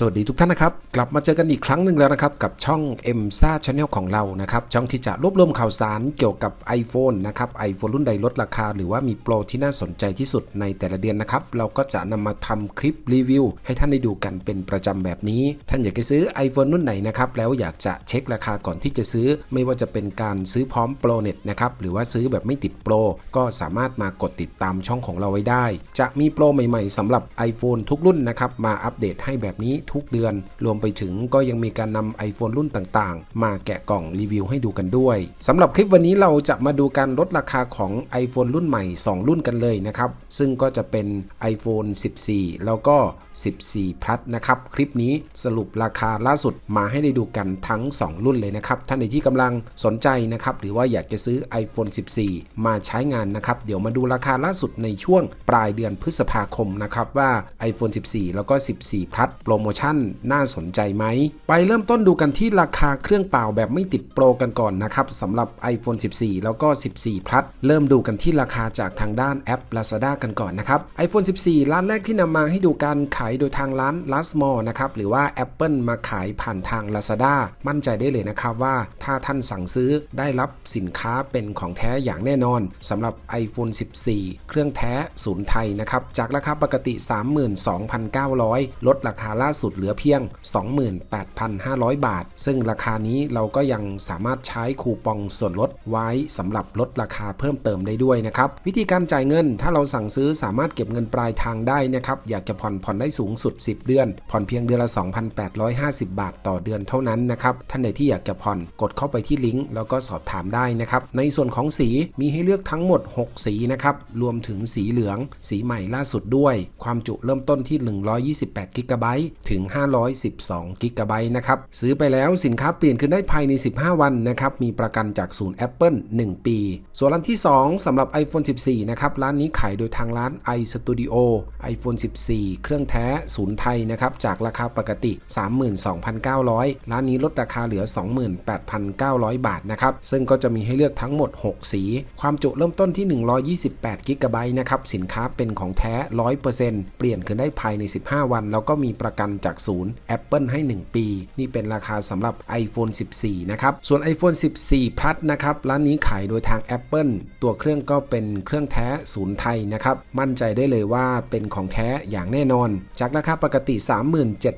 สวัสดีทุกท่านนะครับ กลับมาเจอกันอีกครั้งหนึ่งแล้วนะครับ กับช่อง m s a Channel ของเรานะครับ ช่องที่จะรวบรวมข่าวสารเกี่ยวกับ iPhone นะครับ iPhone รุ่นใดลดราคา หรือว่ามีโปรที่น่าสนใจที่สุดในแต่ละเดือนนะครับ เราก็จะนำมาทำคลิปรีวิว ให้ท่านได้ดูกันเป็นประจำแบบนี้ ท่านอยากจะซื้อ iPhone รุ่นไหนนะครับ แล้วอยากจะเช็คราคาก่อนที่จะซื้อ ไม่ว่าจะเป็นการซื้อพร้อมโปรเน็ตนะครับหรือว่าซื้อแบบไม่ติดโปรก็สามารถมากดติดตามช่องของเราไว้ได้ จะมีโปรใหม่ ๆสำหรับ iPhone ทุกรุ่นนะครับมาอัปเดตให้แบบนี้ทุกเดือน รวมไปถึงก็ยังมีการนำ iPhone รุ่นต่างๆ มาแกะกล่องรีวิวให้ดูกันด้วยสำหรับคลิปวันนี้เราจะมาดูการลดราคาของ iPhone รุ่นใหม่ 2 รุ่นกันเลยนะครับ ซึ่งก็จะเป็น iPhone 14 แล้วก็ 14 Plus นะครับ คลิปนี้สรุปราคาล่าสุดมาให้ได้ดูกันทั้ง 2 รุ่นเลยนะครับ ท่านใดที่กำลังสนใจนะครับ หรือว่าอยากจะซื้อ iPhone 14 มาใช้งานนะครับ เดี๋ยวมาดูราคาล่าสุดในช่วงปลายเดือนพฤษภาคมนะครับว่า iPhone 14 แล้วก็ 14 Plus โปรโมชั่น น่าสนใจไหม ไปเริ่มต้นดูกันที่ราคาเครื่องเปล่าแบบไม่ติดโปรกันก่อนนะครับสำหรับ iPhone 14 แล้วก็ 14 Plus เริ่มดูกันที่ราคาจากทางด้านแอป Lazada กันก่อนนะครับ iPhone 14 ร้านแรกที่นำมาให้ดูการขายโดยทางร้าน Last Mall นะครับหรือว่า Apple มาขายผ่านทาง Lazada มั่นใจได้เลยนะครับว่าถ้าท่านสั่งซื้อได้รับสินค้าเป็นของแท้อย่างแน่นอนสำหรับ iPhone 14 เครื่องแท้ศูนย์ไทยนะครับจากราคาปกติ 32,900 ลดราคาล่าสุดเหลือเพียง 28,500 บาท ซึ่งราคานี้เราก็ยังสามารถใช้คูปองส่วนลดไว้สำหรับลดราคาเพิ่มเติมได้ด้วยนะครับวิธีการจ่ายเงิน ถ้าเราสั่งซื้อสามารถเก็บเงินปลายทางได้นะครับอยากจะผ่อนผ่อนได้สูงสุด 10 เดือน ผ่อนเพียงเดือนละ 2,850 บาทต่อเดือนเท่านั้นนะครับท่านใดที่อยากจะผ่อนกดเข้าไปที่ลิงก์แล้วก็สอบถามได้นะครับในส่วนของสีมีให้เลือกทั้งหมด 6 สีนะครับรวมถึงสีเหลือง สีใหม่ล่าสุดด้วย ความจุเริ่มต้นที่ 128 กิกะไบต์ถึง 512 กิกะไบต์นะครับ ซื้อไปแล้วสินค้าเปลี่ยนขึ้นได้ภายใน 15 วันนะครับ มีประกันจากศูนย์ Apple 1 ปี ส่วนร้านที่ 2สำหรับ iPhone 14 นะครับ ร้านนี้ขายโดยทางร้าน iStudio iPhone 14 เครื่องแท้ศูนย์ไทยนะครับ จากราคาปกติ 32,900 ร้านนี้ลดราคาเหลือ 28,900 บาทนะครับ ซึ่งก็จะมีให้เลือกทั้งหมด 6 สี ความจุเริ่มต้นที่ 128 กิกะไบต์นะครับ สินค้าเป็นของแท้ 100%เปลี่ยนคืนได้ภายใน 15 วัน แล้วก็มีประกันจากศูนย์ Apple ให้ 1 ปี นี่เป็นราคาสำหรับ iPhone 14 นะครับ ส่วน iPhone 14 Plus นะครับ ร้านนี้ขายโดยทาง Apple ตัวเครื่องก็เป็นเครื่องแท้ศูนย์ไทยนะครับ มั่นใจได้เลยว่าเป็นของแท้อย่างแน่นอน จากราคาปกติ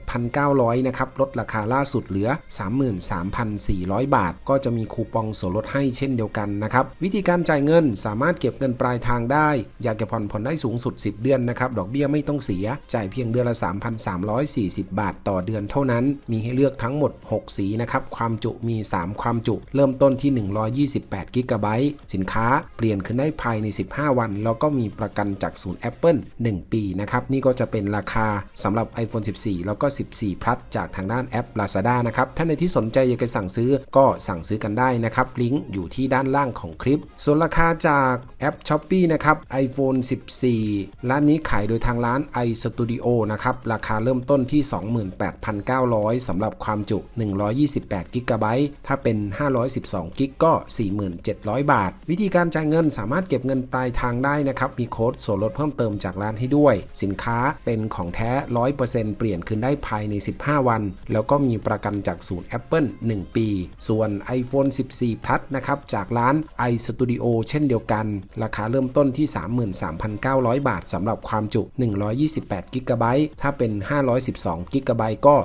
37,900 นะครับ ลดราคาล่าสุดเหลือ 33,400 บาท ก็จะมีคูปองส่วนลดให้เช่นเดียวกันนะครับ วิธีการจ่ายเงินสามารถเก็บเงินปลายทางได้ อยากจะผ่อนผ่อนได้สูงสุด 10 เดือนนะครับ ดอกเบี้ยไม่ต้องเสีย จ่ายเพียงเดือนละ 3,340บาทต่อเดือนเท่านั้น มีให้เลือกทั้งหมด 6 สีนะครับ ความจุมี 3 ความจุ เริ่มต้นที่ 128กิกะไบต์สินค้าเปลี่ยนขึ้นได้ภายใน 15 วัน แล้วก็มีประกันจากศูนย์ Apple 1 ปีนะครับ นี่ก็จะเป็นราคาสำหรับ iPhone 14 แล้วก็ 14 Plus จากทางด้านแอป Lazada นะครับ ท่านในที่สนใจอยากจะสั่งซื้อก็สั่งซื้อกันได้นะครับ ลิงก์อยู่ที่ด้านล่างของคลิป ส่วนราคาจากแอป s h อ p e e นะครับ iPhone 14 ร้านนี้ขายโดยทางร้าน iStudio นะครับ ราคาเริ่มต้นที่ที่ 28,900 สำหรับความจุ 128 กิกะไบต์ถ้าเป็น 512 กิกก็ 4,700 บาท วิธีการจ่ายเงินสามารถเก็บเงินปลายทางได้นะครับ มีโค้ดส่วนลดเพิ่มเติมจากร้านให้ด้วย สินค้าเป็นของแท้ 100%เปลี่ยนคืนได้ภายใน 15 วัน แล้วก็มีประกันจากศูนย์ Apple 1 ปี ส่วน iPhone 14 Plus นะครับ จากร้าน iStudio เช่นเดียวกัน ราคาเริ่มต้นที่ 33,900 บาทสำหรับความจุ 128 กิกะไบต์ถ้าเป็น 512กิกะไบต์ก็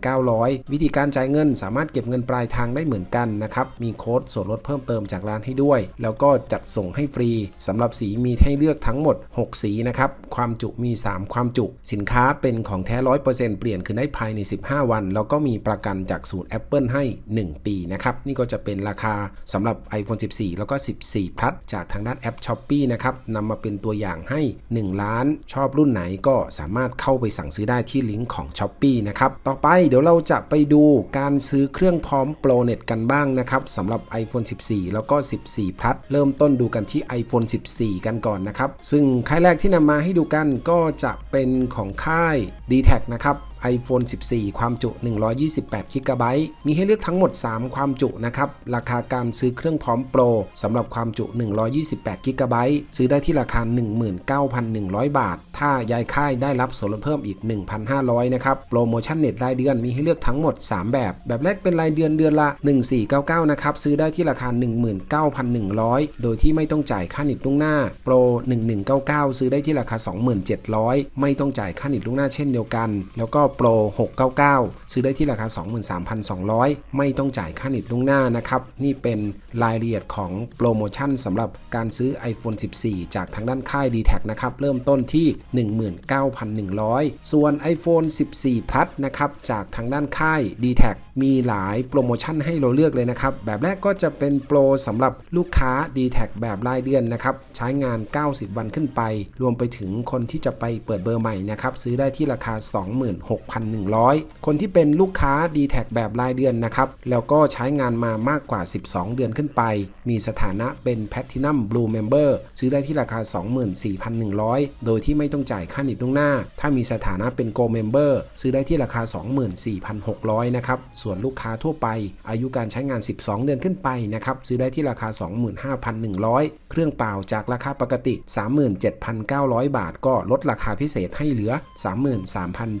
45,900 วิธีการจ่ายเงินสามารถเก็บเงินปลายทางได้เหมือนกันนะครับ มีโค้ดส่วนลดเพิ่มเติมจากร้านให้ด้วย แล้วก็จัดส่งให้ฟรีสำหรับสีมีให้เลือกทั้งหมด 6 สีนะครับ ความจุมี 3 ความจุ สินค้าเป็นของแท้ 100%เปลี่ยนคืนได้ภายใน 15 วัน แล้วก็มีประกันจากศูนย์ Apple ให้ 1 ปีนะครับ นี่ก็จะเป็นราคาสำหรับ iPhone 14 แล้วก็ 14 Plus จากทางด้านแอป s h อ p e e นะครับนำมาเป็นตัวอย่างให้ 1 ล้าน ชอบรุ่นไหนก็สามารถเข้าไปสั่งซื้อได้ที่ที่ลิงก์ของ s h อ p e e นะครับ ต่อไปเดี๋ยวเราจะไปดูการซื้อเครื่องพร้อมโปรเน็ตกันบ้างนะครับสำหรับ iPhone 14 แล้วก็ 14 Plus เริ่มต้นดูกันที่ iPhone 14 กันก่อนนะครับ ซึ่งค่ายแรกที่นำมาให้ดูกันก็จะเป็นของค่าย d t แทนะครับ iPhone 14 ความจุ 128 g b มีให้เลือกทั้งหมด 3 ความจุนะครับ ราคาการซื้อเครื่องพร้อมโปรสำหรับความจุ 128 g b ซื้อได้ที่ราคา 19,100 บาท ถ้าย้ายค่ายได้รับส่วนลดเพิ่มอีก 1,500 นะครับ โปรโมชั่นเน็ตรายเดือนมีให้เลือกทั้งหมด 3 แบบ แบบแรกเป็นรายเดือนเดือนละ 1499 นะครับ ซื้อได้ที่ราคา 19,100 โดยที่ไม่ต้องจ่ายค่าเน็ตล่วงหน้า โปร 1199 ซื้อได้ที่ราคา 2700ไม่ต้องจ่ายค่าเน็ตล่วงหน้าเช่นเดียวกัน แล้วก็โปร699 ซื้อได้ที่ราคา 23,200 ไม่ต้องจ่ายค่าเน็ตล่วงหน้านะครับ นี่เป็นรายละเอียดของโปรโมชั่นสำหรับการซื้อ iPhone 14 จากทางด้านค่าย d t แทนะครับ เริ่มต้นที่ 19,100 ส่วน iPhone 14 Plus นะครับ จากทางด้านค่าย d t แทมีหลายโปรโมชั่นให้เราเลือกเลยนะครับ แบบแรกก็จะเป็นโปรสำหรับลูกค้า d t แทแบบรายเดือนนะครับ ใช้งาน 90 วันขึ้นไป รวมไปถึงคนที่จะไปเปิดเบอร์ใหม่นะครับ ซื้อได้ที่ราคา 26,100 คนที่เป็นลูกค้า d t แทแบบรายเดือนนะครับ แล้วก็ใช้งานมามากกว่า 12 เดือนขึ้นไป มีสถานะเป็น Platinum Blue Member ซื้อได้ที่ราคา 24,100 โดยที่ไม่ต้องจ่ายค่าเน็ตล่วงหน้า ถ้ามีสถานะเป็น Go Member ซื้อได้ที่ราคา 24,600 นะครับส่วนลูกค้าทั่วไป อายุการใช้งาน 12 เดือนขึ้นไปนะครับซื้อได้ที่ราคา 25,100 เครื่องเปล่าจากราคาปกติ 37,900 บาท ก็ลดราคาพิเศษให้เหลือ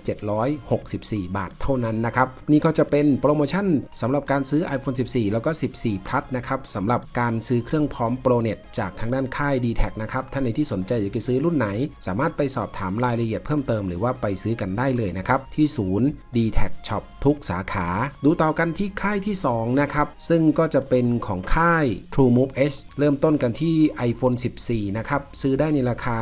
33,764 บาทเท่านั้นนะครับนี่ก็จะเป็นโปรโมชั่นสำหรับการซื้อ iPhone 14 แล้วก็ 14 Plus นะครับสำหรับการซื้อเครื่องพร้อมโปรเน็ตจากทางด้านค่าย d t แทนะครับท่านในที่สนใจอยากจะซื้อรุ่นไหน สามารถไปสอบถามรายละเอียดเพิ่มเติมหรือว่าไปซื้อกันได้เลยนะครับที่ศูนย์ d t แท Shop ทุกสาขาดูต่อกันที่ค่ายที่ 2 นะครับ ซึ่งก็จะเป็นของค่าย TrueMove H เริ่มต้นกันที่ iPhone 14 นะครับ ซื้อได้ในราคา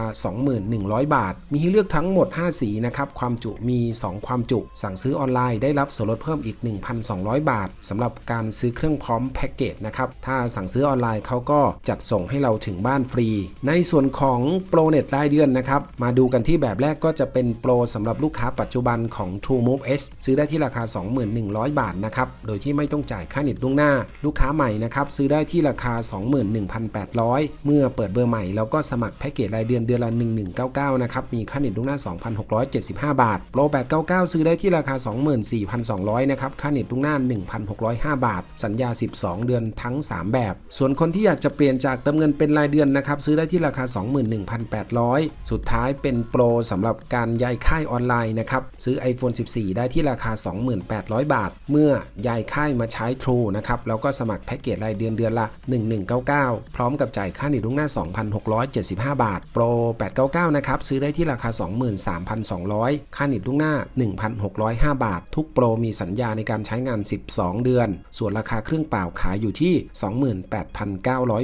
21,000 บาท มีให้เลือกทั้งหมด 5 สีนะครับ ความจุมี 2 ความจุ สั่งซื้อออนไลน์ได้รับส่วนลดเพิ่มอีก 1,200 บาทสำหรับการซื้อเครื่องพร้อมแพ็กเกจนะครับ ถ้าสั่งซื้อออนไลน์เขาก็จัดส่งให้เราถึงบ้านฟรี ในส่วนของโปรเน็ตรายเดือนนะครับ มาดูกันที่แบบแรกก็จะเป็นโปรสำหรับลูกค้าปัจจุบันของ TrueMove H ซื้อได้ที่ราคา 21,000 บาทนะครับ โดยที่ไม่ต้องจ่ายค่าเน็ตล่วงหน้า ลูกค้าใหม่นะครับซื้อได้ที่ราคา 21,800 เมื่อเปิดเบอร์ใหม่แล้วก็สมัครแพ็กเกจรายเดือนเดือนละ 1199 นะครับ มีค่าเน็ตล่วงหน้า 2,675 บาท โปร899 ซื้อได้ที่ราคา 24,200 นะครับ ค่าเน็ตล่วงหน้า 1,605 บาท สัญญา 12 เดือนทั้ง 3 แบบ ส่วนคนที่อยากจะเปลี่ยนจากเติมเงินเป็นรายเดือนนะครับซื้อได้ที่ราคา 21,800 สุดท้ายเป็นโปรสำหรับการย้ายค่ายออนไลน์นะครับซื้อ iPhone 14 ได้ที่ราคา 2800บาทเมื่อย้ายค่ายมาใช้ True นะครับแล้วก็สมัครแพ็กเกจรายเดือนเดือนละ 1199 พร้อมกับจ่ายค่าเน็ตล่วงหน้า 2,675 บาท โปร 899 นะครับ ซื้อได้ที่ราคา 23,200 ค่าเน็ตล่วงหน้า 1,605 บาท ทุกโปรมีสัญญาในการใช้งาน 12 เดือน ส่วนราคาเครื่องเปล่าขายอยู่ที่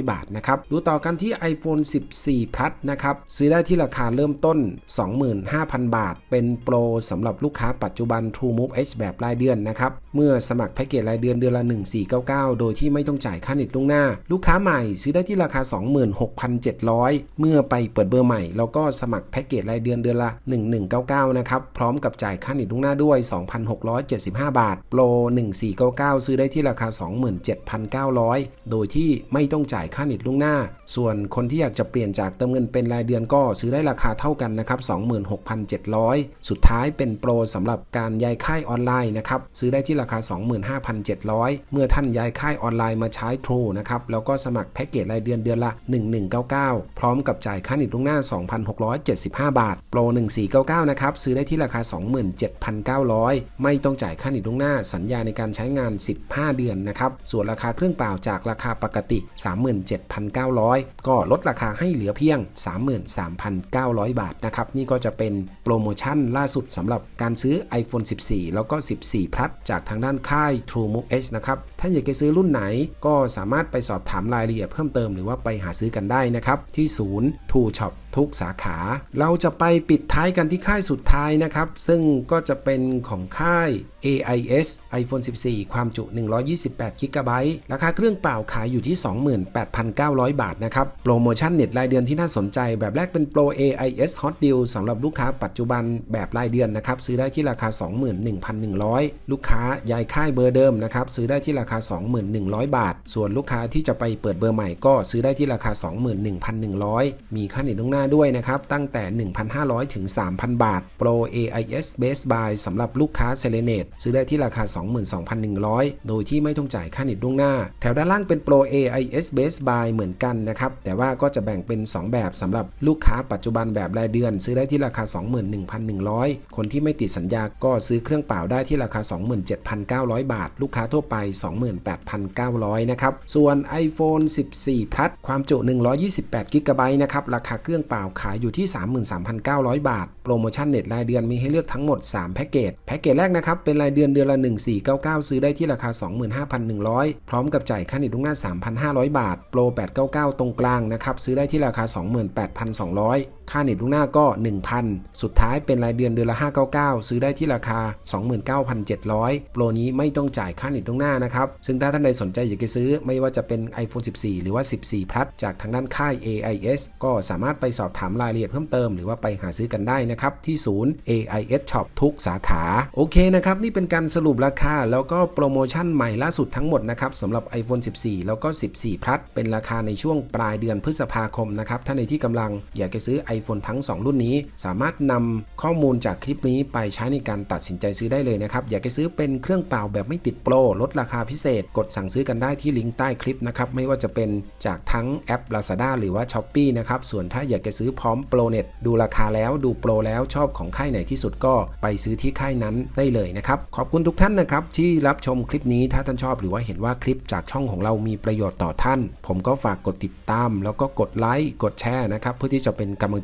28,900 บาทนะครับดูต่อกันที่ iPhone 14 Plus นะครับซื้อได้ที่ราคาเริ่มต้น 25,000 บาท เป็นโปรสำหรับลูกค้าปัจจุบัน TrueMove H แบบรายเดือนนะครับเมื่อสมัครแพ็กเกจรายเดือนเดือนละ 1499 โดยที่ไม่ต้องจ่ายค่าเน็ตล่วงหน้า ลูกค้าใหม่ซื้อได้ที่ราคา 26,700 เมื่อไปเปิดเบอร์ใหม่ แล้วก็สมัครแพ็กเกจรายเดือนเดือนละ 1199 นะครับ พร้อมกับจ่ายค่าเน็ตล่วงหน้าด้วย 2,675 บาท โปร 1499 ซื้อได้ที่ราคา 27,900 โดยที่ไม่ต้องจ่ายค่าเน็ตล่วงหน้า ส่วนคนที่อยากจะเปลี่ยนจากเติมเงินเป็นรายเดือนก็ซื้อได้ราคาเท่ากันนะครับ 26,700 สุดท้ายเป็นโปรสำหรับการย้ายค่ายออนไลน์นะครับ ซื้อได้ที่ราคาคา 25,700 เมื่อท่านย้ายค่ายออนไลน์มาใช้ True นะครับ แล้วก็สมัครแพ็กเกจรายเดือนเดือนละ 1199 พร้อมกับจ่ายค่าเน็ตล่วงหน้า 2,675 บาท โปร 1499 นะครับ ซื้อได้ที่ราคา 27,900 ไม่ต้องจ่ายค่าเน็ตล่วงหน้า สัญญาในการใช้งาน 15 เดือนนะครับ ส่วนราคาเครื่องเปล่าจากราคาปกติ 37,900 ก็ลดราคาให้เหลือเพียง 33,900 บาทนะครับ นี่ก็จะเป็นโปรโมชั่นล่าสุดสำหรับการซื้อ iPhone 14 แล้วก็ 14 Plus จากทางด้านค่าย TrueMove H นะครับ ถ้าอยากจะซื้อรุ่นไหนก็สามารถไปสอบถามรายละเอียดเพิ่มเติมหรือว่าไปหาซื้อกันได้นะครับ ที่ศูนย์ True Shop ทุกสาขา เราจะไปปิดท้ายกันที่ค่ายสุดท้ายนะครับ ซึ่งก็จะเป็นของค่าย AIS iPhone 14 ความจุ 128 g b ราคาเครื่องเปล่าขายอยู่ที่ 28,900 บาทนะครับ โปรโมชั่นเน็ตรายเดือนที่น่าสนใจ แบบแรกเป็นโปร AIS Hot Deal สำหรับลูกค้าปัจจุบันแบบรายเดือนนะครับ ซื้อได้ที่ราคา 21,100 ลูกค้าย้ายค่ายเบอร์เดิมนะครับ ซื้อได้ที่ราคา 21,100 บาท ส่วนลูกค้าที่จะไปเปิดเบอร์ใหม่ก็ซื้อได้ที่ราคา 21,100 มีค่าเน็ตล่วงหน้าาด้วยนะครับ ตั้งแต่ 1,500 ถึง 3,000 บาท Pro AIS Base Buy สำหรับลูกค้า s e l e n a t e ซื้อได้ที่ราคา 22,100 โดยที่ไม่ต้องจ่ายค่าเน็ตล่วงหน้า แถวด้านล่างเป็น Pro AIS Base Buy เหมือนกันนะครับ แต่ว่าก็จะแบ่งเป็น 2 แบบสำหรับลูกค้าปัจจุบันแบบรายเดือน ซื้อได้ที่ราคา 21,100 คนที่ไม่ติดสัญญาก็ซื้อเครื่องเปล่าได้ที่ราคา 27,900 บาท ลูกค้าทั่วไป 28,900 นะครับ ส่วน iPhone 14 Plus ความจุ 128 g b นะครับ ราคาเครื่องเปล่าขายอยู่ที่ 33,900 บาท โปรโมชั่นเน็ตรายเดือนมีให้เลือกทั้งหมด 3 แพ็กเกจ แพ็กเกจแรกนะครับ เป็นรายเดือนเดือนละ 1499 ซื้อได้ที่ราคา 25,100 พร้อมกับจ่ายค่าเน็ตล่วงหน้า 3,500 บาท โปร 899 ตรงกลางนะครับ ซื้อได้ที่ราคา 28,200 ค่าเน็ตล่วงหน้าก็ 1,000 สุดท้ายเป็นรายเดือนเดือนละ 599 ซื้อได้ที่ราคา 29,700 โปรนี้ไม่ต้องจ่ายค่าเน็ตล่วงหน้านะครับ ซึ่งถ้าท่านใดสนใจอยากจะซื้อไม่ว่าจะเป็น iPhone 14 หรือว่า 14 Plus จากทางด้านค่าย AIS ก็สามารถไปสอบถามรายละเอียดเพิ่มเติมหรือว่าไปหาซื้อกันได้นะครับ ที่ศูนย์ AIS Shop ทุกสาขา โอเคนะครับ นี่เป็นการสรุปราคา แล้วก็โปรโมชั่นใหม่ล่าสุดทั้งหมดนะครับสำหรับ iPhone 14 แล้วก็ 14 Plus เป็นราคาในช่วงปลายเดือนพฤษภาคมนะครับท่านใดที่กำลังอยากจะซื้อ iPhone ทั้ง 2 รุ่นนี้ สามารถนำข้อมูลจากคลิปนี้ไปใช้ในการตัดสินใจซื้อได้เลยนะครับ อยากจะซื้อเป็นเครื่องเปล่าแบบไม่ติดโปร ลดราคาพิเศษ กดสั่งซื้อกันได้ที่ลิงก์ใต้คลิปนะครับ ไม่ว่าจะเป็นจากทั้งแอป Lazada หรือว่า s h อ p e e นะครับ ส่วนถ้าอยากจะซื้อพร้อมโปรเน็ตดูราคาแล้วดูโปรแล้วชอบของค่ายไหนที่สุดก็ไปซื้อที่ค่ายนั้นได้เลยนะครับขอบคุณทุกท่านนะครับที่รับชมคลิปนี้ถ้าท่านชอบหรือว่าเห็นว่าคลิปจากช่องของเรามีประโยชน์ต่อท่าน ผมก็ฝากกดติดตาม แล้วก็กดไลค์กดแชร์นะครับเพื่อที่จะเป็นกำลัง